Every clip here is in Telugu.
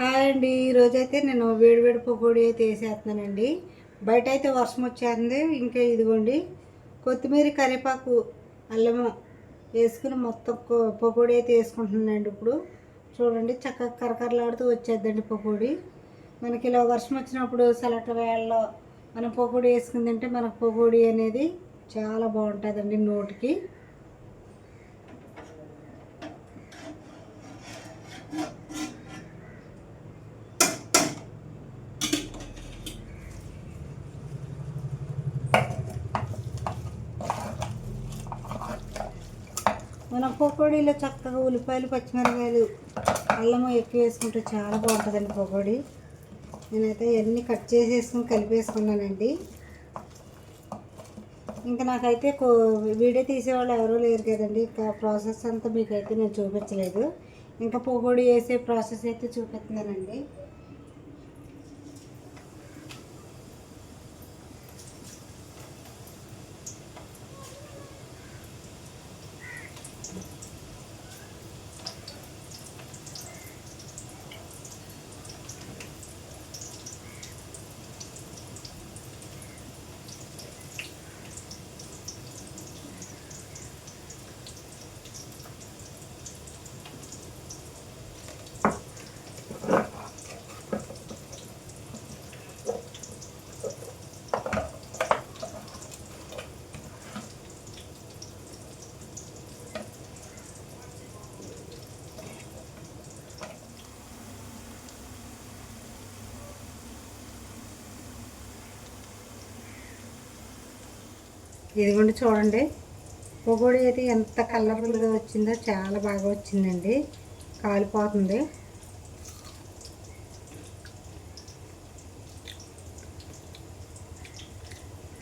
హాయ్ అండి. ఈరోజైతే నేను వేడివేడి పకోడీ అయితే వేసేస్తున్నానండి. బయట అయితే వర్షం వచ్చేస్తుంది. ఇంకా ఇదిగోండి కొత్తిమీర కరివేపాకు అల్లము వేసుకుని మొత్తం పకోడీ అయితే వేసుకుంటున్నానండి ఇప్పుడు. చూడండి చక్కగా కరకరలాడుతూ వచ్చేద్దండి పకోడీ మనకి ఇలా వర్షం వచ్చినప్పుడు సెలట వేళ్ళలో మనం పకోడీ వేసుకుని తింటే మనకు పకోడీ అనేది చాలా బాగుంటుందండి నోటికి. మన పకోడీలో చక్కగా ఉల్లిపాయలు పచ్చిమిరకాయలు అల్లము ఎక్కువ వేసుకుంటే చాలా బాగుంటుందండి పకోడీ. నేనైతే ఇవన్నీ కట్ చేసేసుకుని కలిపేసుకున్నానండి. ఇంకా నాకైతే కో వీడియో తీసేవాళ్ళు ఎవరూ లేరు కదండి. ఇంకా ప్రాసెస్ అంతా మీకైతే నేను చూపించలేదు. ఇంకా పకోడీ వేసే ప్రాసెస్ అయితే చూపిస్తున్నానండి. ఇదిగోండి చూడండి. పొగోడి అయితే ఎంత కలర్ఫుల్గా వచ్చిందో చాలా బాగా వచ్చిందండి. కాలిపోతుంది.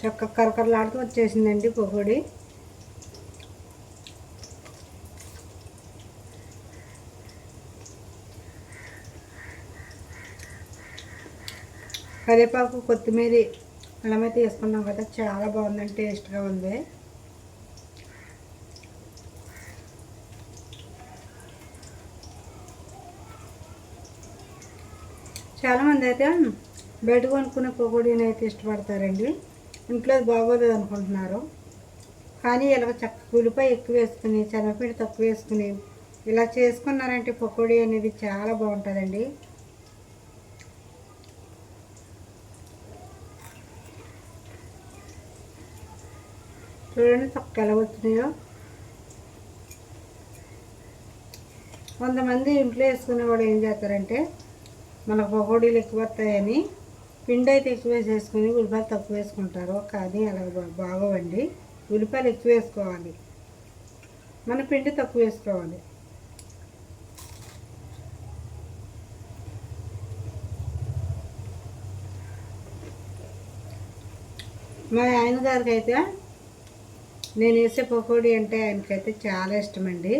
చక్క కరకరలాడుతూ వచ్చేసిందండి పొగోడి కరివేపాకు కొత్తిమీర అల్లం అయితే వేసుకున్నాం కదా చాలా బాగుందండి టేస్ట్గా ఉంది. చాలామంది అయితే బయట కొనుక్కునే పకోడీని అయితే ఇష్టపడతారండి. ఇంట్లో అది బాగోలేదు అనుకుంటున్నారు. కానీ ఇలా చక్క ఉల్లిపాయ ఎక్కువ వేసుకుని శనగపిండి తక్కువ వేసుకుని ఇలా చేసుకున్నారంటే పకోడీ అనేది చాలా బాగుంటుందండి. చూడండి చక్క ఎలా వచ్చినాయో. కొంతమంది ఇంట్లో వేసుకునే వాళ్ళు ఏం చేస్తారంటే మనకు పకోడీలు ఎక్కువ వస్తాయని పిండి అయితే ఎక్కువ వేసేసుకుని ఉల్లిపాయలు తక్కువ వేసుకుంటారు. కానీ అలా బా- బాగోవండి. ఉల్లిపాయలు ఎక్కువ వేసుకోవాలి. మన పిండి తక్కువ వేసుకోవాలి. మా ఆయన గారికి అయితే నేను వేసే పకోడీ అంటే ఆయనకైతే చాలా ఇష్టమండి.